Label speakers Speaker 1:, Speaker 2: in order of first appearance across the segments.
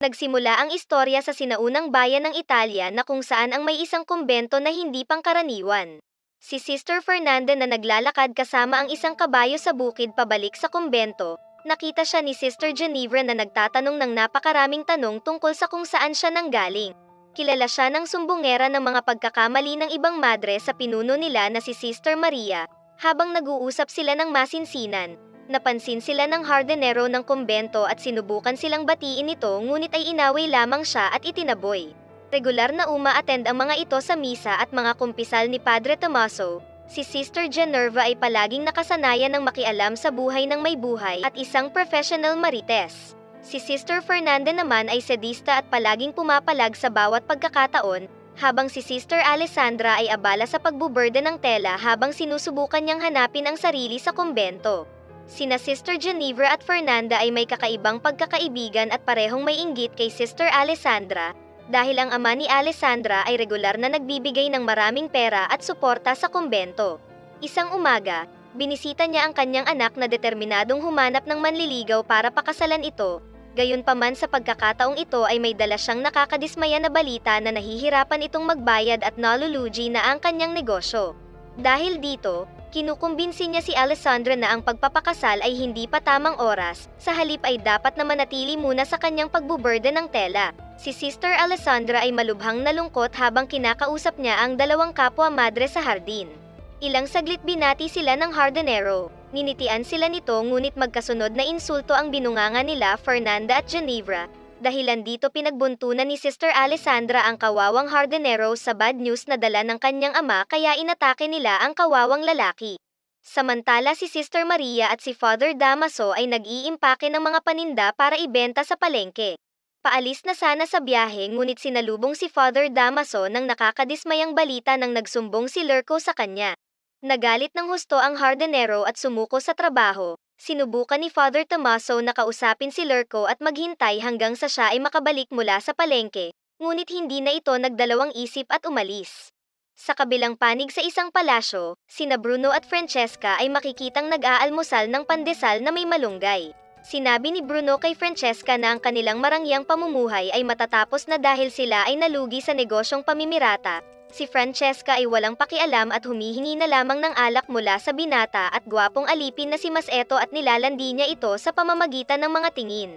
Speaker 1: Nagsimula ang istorya sa sinaunang bayan ng Italia na kung saan ang may isang kumbento na hindi pangkaraniwan. Si Sister Fernanda na naglalakad kasama ang isang kabayo sa bukid pabalik sa kumbento, nakita siya ni Sister Genevra na nagtatanong ng napakaraming tanong tungkol sa kung saan siya nanggaling. Kilala siya ng sumbongera ng mga pagkakamali ng ibang madre sa pinuno nila na si Sister Maria, habang nag-uusap sila ng masinsinan. Napansin sila ng hardenero ng kumbento at sinubukan silang batiin ito ngunit ay inaway lamang siya at itinaboy. Regular na uma-attend ang mga ito sa misa at mga kumpisal ni Padre Tomaso. Si Sister Generva ay palaging nakasanayan ng makialam sa buhay ng may buhay at isang professional marites. Si Sister Fernanda naman ay sadista at palaging pumapalag sa bawat pagkakataon, habang si Sister Alessandra ay abala sa pagbuberde ng tela habang sinusubukan niyang hanapin ang sarili sa kumbento. Sina Sister Genevra at Fernanda ay may kakaibang pagkakaibigan at parehong may inggit kay Sister Alessandra, dahil ang ama ni Alessandra ay regular na nagbibigay ng maraming pera at suporta sa kumbento. Isang umaga, binisita niya ang kanyang anak na determinadong humanap ng manliligaw para pakasalan ito, Gayunpaman sa pagkakataong ito ay may dala siyang nakakadismaya na balita na nahihirapan itong magbayad at nalulugi na ang kanyang negosyo. Dahil dito, Kinukumbinsi niya si Alessandra na ang pagpapakasal ay hindi pa tamang oras, sa halip ay dapat na manatili muna sa kanyang pagbuberde ng tela. Si Sister Alessandra ay malubhang nalungkot habang kinakausap niya ang dalawang kapwa madre sa hardin. Ilang saglit binati sila ng hardenero. Ninitian sila nito ngunit magkasunod na insulto ang binunganga nila Fernanda at Genevra, Dahilan dito pinagbuntunan ni Sister Alessandra ang kawawang hardenero sa bad news na dala ng kanyang ama kaya inatake nila ang kawawang lalaki. Samantala si Sister Maria at si Father Damaso ay nag-iimpake ng mga paninda para ibenta sa palengke. Paalis na sana sa biyahe ngunit sinalubong si Father Damaso ng nakakadismayang balita nang nagsumbong si Lurko sa kanya. Nagalit ng husto ang hardenero at sumuko sa trabaho, Sinubukan ni Father Tomaso na kausapin si Lurko at maghintay hanggang sa siya ay makabalik mula sa palengke, ngunit hindi na ito nagdalawang isip at umalis. Sa kabilang panig sa isang palasyo, sina Bruno at Francesca ay makikitang nag-aalmusal ng pandesal na may malunggay. Sinabi ni Bruno kay Francesca na ang kanilang marangyang pamumuhay ay matatapos na dahil sila ay nalugi sa negosyong pamimirata, Si Francesca ay walang pakialam at humihingi na lamang ng alak mula sa binata at gwapong alipin na si Maseto at nilalandi niya ito sa pamamagitan ng mga tingin.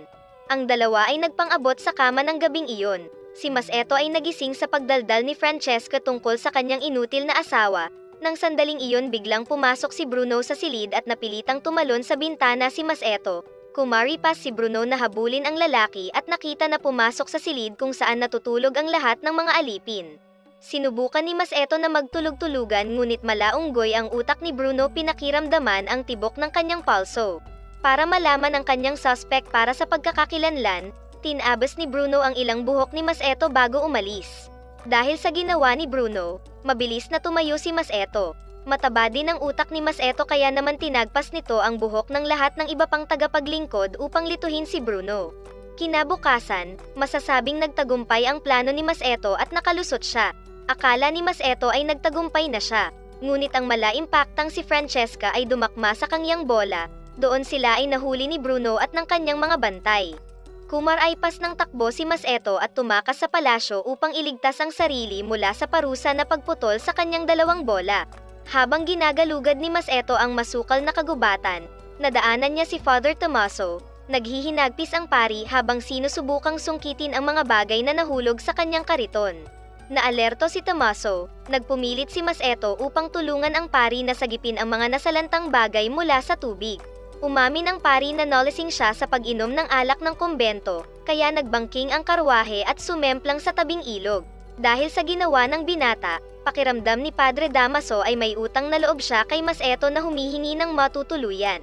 Speaker 1: Ang dalawa ay nagpang-abot sa kama ng gabing iyon. Si Maseto ay nagising sa pagdaldal ni Francesca tungkol sa kanyang inutil na asawa. Nang sandaling iyon biglang pumasok si Bruno sa silid at napilitang tumalon sa bintana si Maseto. Kumaripas si Bruno na habulin ang lalaki at nakita na pumasok sa silid kung saan natutulog ang lahat ng mga alipin. Sinubukan ni Mas Eto na magtulog-tulugan ngunit malaunggoy ang utak ni Bruno pinakiramdaman ang tibok ng kanyang palso. Para malaman ang kanyang suspect para sa pagkakakilanlan, tinabas ni Bruno ang ilang buhok ni Mas Eto bago umalis. Dahil sa ginawa ni Bruno, mabilis na tumayo si Mas Eto. Mataba din ang utak ni Mas Eto kaya naman tinagpas nito ang buhok ng lahat ng iba pang tagapaglingkod upang lituhin si Bruno. Kinabukasan, masasabing nagtagumpay ang plano ni Mas Eto at nakalusot siya. Akala ni Mas Eto ay nagtagumpay na siya, ngunit ang malaimpaktang si Francesca ay dumakma sa kanyang bola, doon sila ay nahuli ni Bruno at ng kanyang mga bantay. Kumaraypas ng takbo si Mas Eto at tumakas sa palasyo upang iligtas ang sarili mula sa parusa na pagputol sa kanyang dalawang bola. Habang ginagalugad ni Mas Eto ang masukal na kagubatan, nadaanan niya si Father Tomaso, naghihinagpis ang pari habang sinusubukang sungkitin ang mga bagay na nahulog sa kanyang kariton. Naalerto si Tomaso, nagpumilit si Maseto upang tulungan ang pari na sagipin ang mga nasalantang bagay mula sa tubig. Umamin ang pari na nolising siya sa pag-inom ng alak ng kumbento, kaya nagbangking ang karwahe at sumemplang sa tabing ilog. Dahil sa ginawa ng binata, pakiramdam ni Padre Damaso ay may utang na loob siya kay Maseto na humihingi ng matutuluyan.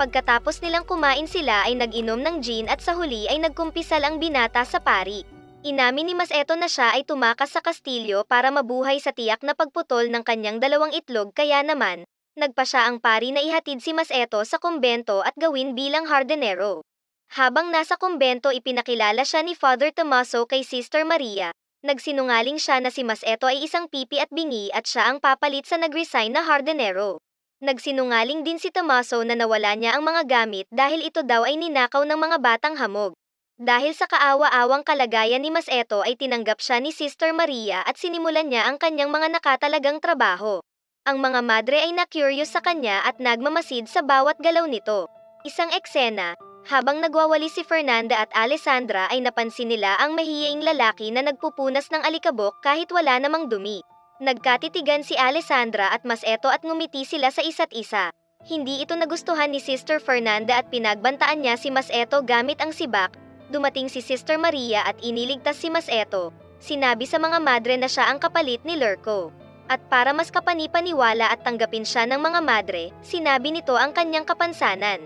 Speaker 1: Pagkatapos nilang kumain sila ay nag-inom ng gin at sa huli ay nagkumpisal ang binata sa pari. Inamin ni Mas Eto na siya ay tumakas sa kastilyo para mabuhay sa tiyak na pagputol ng kanyang dalawang itlog kaya naman, nagpa siya ang pari na ihatid si Mas Eto sa kumbento at gawin bilang hardenero. Habang nasa kumbento ipinakilala siya ni Father Tomaso kay Sister Maria, nagsinungaling siya na si Mas Eto ay isang pipi at bingi at siya ang papalit sa nagresign na hardenero. Nagsinungaling din si Tomaso na nawala niya ang mga gamit dahil ito daw ay ninakaw ng mga batang hamog. Dahil sa kaawa-awang kalagayan ni Mas Eto ay tinanggap siya ni Sister Maria at sinimulan niya ang kanyang mga nakatalagang trabaho. Ang mga madre ay na-curious sa kanya at nagmamasid sa bawat galaw nito. Isang eksena, habang nagwawali si Fernanda at Alessandra ay napansin nila ang mahiyaing lalaki na nagpupunas ng alikabok kahit wala namang dumi. Nagkatitigan si Alessandra at Mas Eto at ngumiti sila sa isa't isa. Hindi ito nagustuhan ni Sister Fernanda at pinagbantaan niya si Mas Eto gamit ang sibak dumating si Sister Maria at iniligtas si Mas Eto. Sinabi sa mga madre na siya ang kapalit ni Lurko. At para mas kapanipaniwala at tanggapin siya ng mga madre, sinabi nito ang kanyang kapansanan.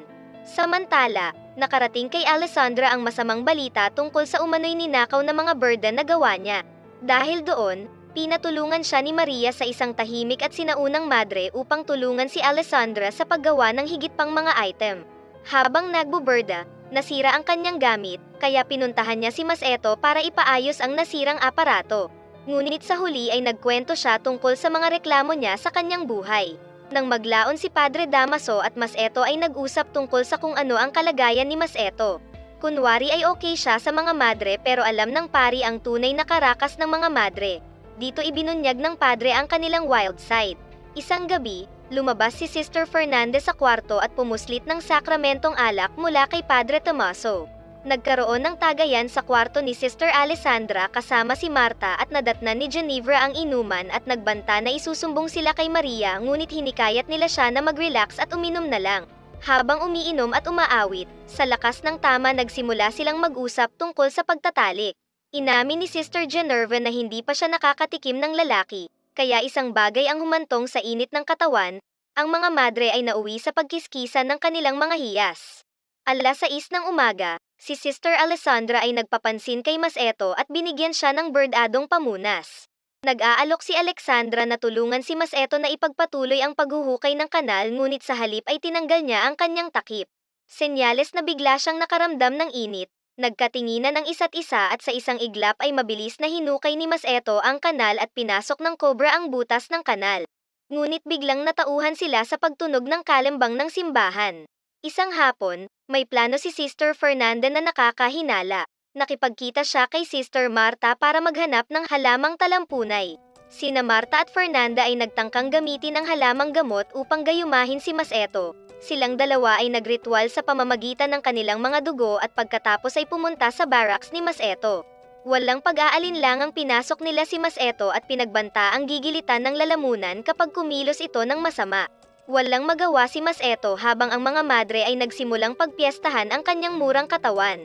Speaker 1: Samantala, nakarating kay Alessandra ang masamang balita tungkol sa umano'y ninakaw na mga burden na gawa niya. Dahil doon, pinatulungan siya ni Maria sa isang tahimik at sinaunang madre upang tulungan si Alessandra sa paggawa ng higit pang mga item. Habang nagbuburda, nasira ang kanyang gamit, kaya pinuntahan niya si Mas Eto para ipaayos ang nasirang aparato. Ngunit sa huli ay nagkwento siya tungkol sa mga reklamo niya sa kanyang buhay. Nang maglaon si Padre Damaso at Mas Eto ay nag-usap tungkol sa kung ano ang kalagayan ni Mas Eto. Kunwari ay okay siya sa mga madre pero alam ng pari ang tunay na karakas ng mga madre. Dito ibinunyag ng padre ang kanilang wild side. Isang gabi, lumabas si Sister Fernandez sa kwarto at pumuslit ng sakramentong alak mula kay Padre Tomaso. Nagkaroon ng tagayan sa kwarto ni Sister Alessandra kasama si Marta at nadatnan ni Genevra ang inuman at nagbanta na isusumbong sila kay Maria ngunit hinikayat nila siya na mag-relax at uminom na lang. Habang umiinom at umaawit, sa lakas ng tama nagsimula silang mag-usap tungkol sa pagtatalik. Inamin ni Sister Generva na hindi pa siya nakakatikim ng lalaki, kaya isang bagay ang humantong sa init ng katawan, ang mga madre ay nauwi sa pagkiskisan ng kanilang mga hiyas. Alas 6 ng umaga, si Sister Alessandra ay nagpapansin kay Mas Eto at binigyan siya ng birdadong pamunas. Nag-aalok si Alexandra na tulungan si Mas Eto na ipagpatuloy ang paghuhukay ng kanal ngunit sa halip ay tinanggal niya ang kanyang takip. Senyales na bigla siyang nakaramdam ng init, Nagkatinginan ang isa't isa at sa isang iglap ay mabilis na hinukay ni Mas Eto ang kanal at pinasok ng cobra ang butas ng kanal. Ngunit biglang natauhan sila sa pagtunog ng kalembang ng simbahan. Isang hapon, may plano si Sister Fernanda na nakakahinala. Nakipagkita siya kay Sister Marta para maghanap ng halamang talampunay. Sina Marta at Fernanda ay nagtangkang gamitin ang halamang gamot upang gayumahin si Mas Eto, Silang dalawa ay nagritual sa pamamagitan ng kanilang mga dugo at pagkatapos ay pumunta sa barracks ni Mas Eto. Walang pag-aalin lang ang pinasok nila si Mas Eto at pinagbanta ang gigilitan ng lalamunan kapag kumilos ito ng masama. Walang magawa si Mas Eto habang ang mga madre ay nagsimulang pagpiestahan ang kanyang murang katawan.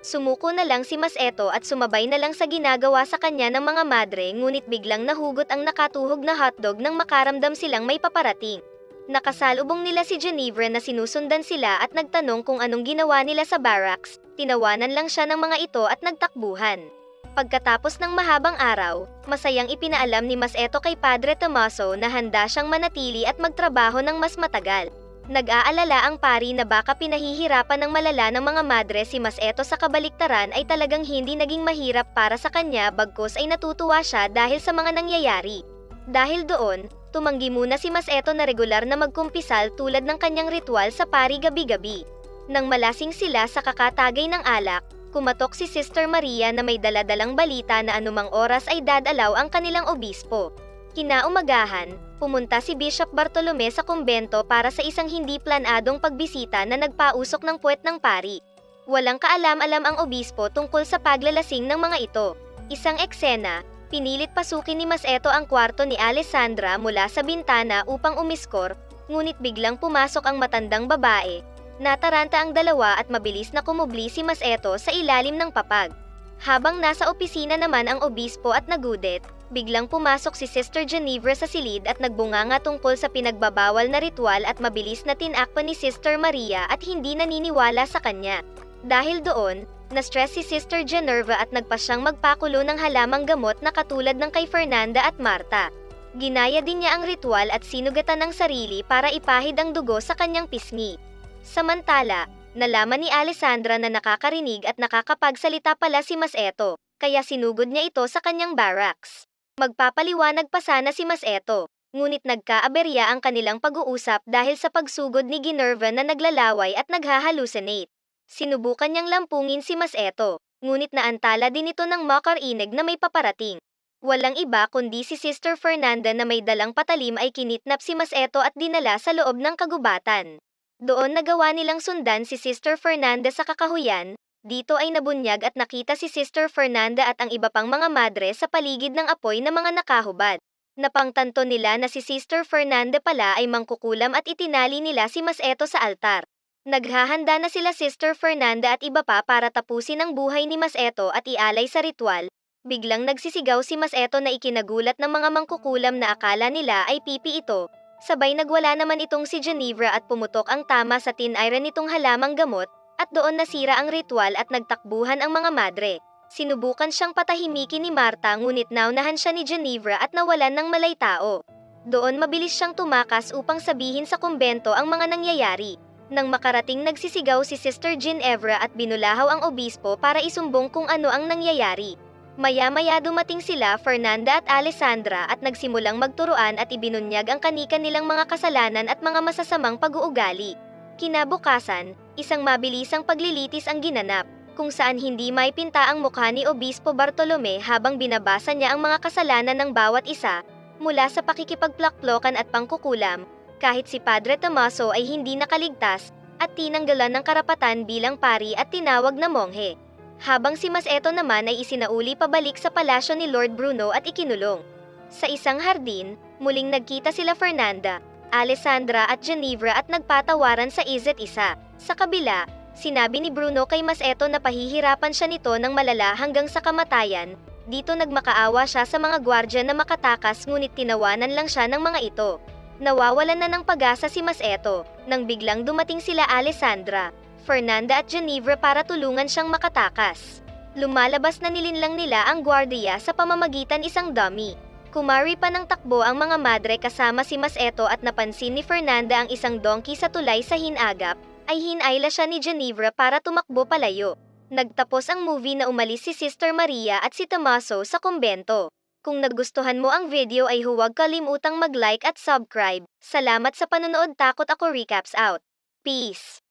Speaker 1: Sumuko na lang si Mas Eto at sumabay na lang sa ginagawa sa kanya ng mga madre ngunit biglang nahugot ang nakatuhog na hotdog nang makaramdam silang may paparating. Nakasalubong nila si Genevra na sinusundan sila at nagtanong kung anong ginawa nila sa barracks, tinawanan lang siya ng mga ito at nagtakbuhan. Pagkatapos ng mahabang araw, masayang ipinaalam ni Mas Eto kay Padre Tomaso na handa siyang manatili at magtrabaho ng mas matagal. Nag-aalala ang pari na baka pinahihirapan ng malala ng mga madre si Mas Eto sa kabaliktaran ay talagang hindi naging mahirap para sa kanya bagkos ay natutuwa siya dahil sa mga nangyayari. Dahil doon, tumanggi muna si Mas Eto na regular na magkumpisal tulad ng kanyang ritual sa pari gabi-gabi. Nang malasing sila sa kakatagay ng alak, kumatok si Sister Maria na may daladalang balita na anumang oras ay dadalaw ang kanilang obispo. Kinaumagahan, pumunta si Bishop Bartolome sa kumbento para sa isang hindi planadong pagbisita na nagpausok ng puwet ng pari. Walang kaalam-alam ang obispo tungkol sa paglalasing ng mga ito. Isang eksena, Pinilit pasukin ni Mas Eto ang kwarto ni Alessandra mula sa bintana upang umiskor, ngunit biglang pumasok ang matandang babae. Nataranta ang dalawa at mabilis na kumubli si Mas Eto sa ilalim ng papag. Habang nasa opisina naman ang obispo at nagudet, biglang pumasok si Sister Genevra sa silid at nagbunganga tungkol sa pinagbabawal na ritual at mabilis na tinakpan ni Sister Maria at hindi naniniwala sa kanya. Dahil doon, na-stress si Sister Generva at nagpasyang magpakulo ng halamang gamot na katulad ng kay Fernanda at Marta. Ginaya din niya ang ritual at sinugatan ng sarili para ipahid ang dugo sa kanyang pisngi. Samantala, nalaman ni Alessandra na nakakarinig at nakakapagsalita pala si Mas Eto, kaya sinugod niya ito sa kanyang barracks. Magpapaliwanag pa sana si Mas Eto, ngunit nagkaaberya ang kanilang pag-uusap dahil sa pagsugod ni Ginerva na naglalaway at naghahalucinate. Sinubukan niyang lampungin si Mas Eto, ngunit naantala din ito ng makarinig na may paparating. Walang iba kundi si Sister Fernanda na may dalang patalim ay kinitnap si Mas Eto at dinala sa loob ng kagubatan. Doon nagawa nilang sundan si Sister Fernanda sa kakahuyan, dito ay nabunyag at nakita si Sister Fernanda at ang iba pang mga madre sa paligid ng apoy na mga nakahubad. Napangtanto nila na si Sister Fernanda pala ay mangkukulam at itinali nila si Mas Eto sa altar. Naghahanda na sila Sister Fernanda at iba pa para tapusin ang buhay ni Mas Eto at ialay sa ritual. Biglang nagsisigaw si Mas Eto na ikinagulat ng mga mangkukulam na akala nila ay pipi ito. Sabay nagwala naman itong si Genevra at pumutok ang tama sa tinayra nitong halamang gamot, at doon nasira ang ritual at nagtakbuhan ang mga madre. Sinubukan siyang patahimikin ni Marta ngunit naunahan siya ni Genevra at nawalan ng malay tao. Doon mabilis siyang tumakas upang sabihin sa kumbento ang mga nangyayari. Nang makarating nagsisigaw si Sister Ginevra at binulahaw ang obispo para isumbong kung ano ang nangyayari. Maya-maya dumating sila Fernanda at Alessandra at nagsimulang magturuan at ibinunyag ang kanika nilang mga kasalanan at mga masasamang pag-uugali. Kinabukasan, isang mabilisang paglilitis ang ginanap kung saan hindi may pinta ang mukha ni Obispo Bartolome habang binabasa niya ang mga kasalanan ng bawat isa, mula sa pakikipagplakplokan at pangkukulam, kahit si Padre Tomaso ay hindi nakaligtas, at tinanggalan ng karapatan bilang pari at tinawag na monghe. Habang si Mas Eto naman ay isinauli pabalik sa palasyo ni Lord Bruno at ikinulong. Sa isang hardin, muling nagkita sila Fernanda, Alessandra at Genevra at nagpatawaran sa isa't isa. Sa kabila, Sinabi ni Bruno kay Mas Eto na pahihirapan siya nito ng malala hanggang sa kamatayan. Dito nagmakaawa siya sa mga gwardya na makatakas ngunit tinawanan lang siya ng mga ito. Nawawalan na ng pag-asa si Mas Eto, nang biglang dumating sila Alessandra, Fernanda at Genevra para tulungan siyang makatakas. Lumalabas na nilinlang nila ang gwardiya sa pamamagitan isang dummy. Kumari pa ng takbo ang mga madre kasama si Mas Eto at napansin ni Fernanda ang isang donkey sa tulay sa hinagap, ay hinayla siya ni Genevra para tumakbo palayo. Nagtapos ang movie na umalis si Sister Maria at si Tomaso sa kumbento. Kung nagustuhan mo ang video ay huwag kalimutang mag-like at subscribe. Salamat sa panonood takot ako recaps out. Peace!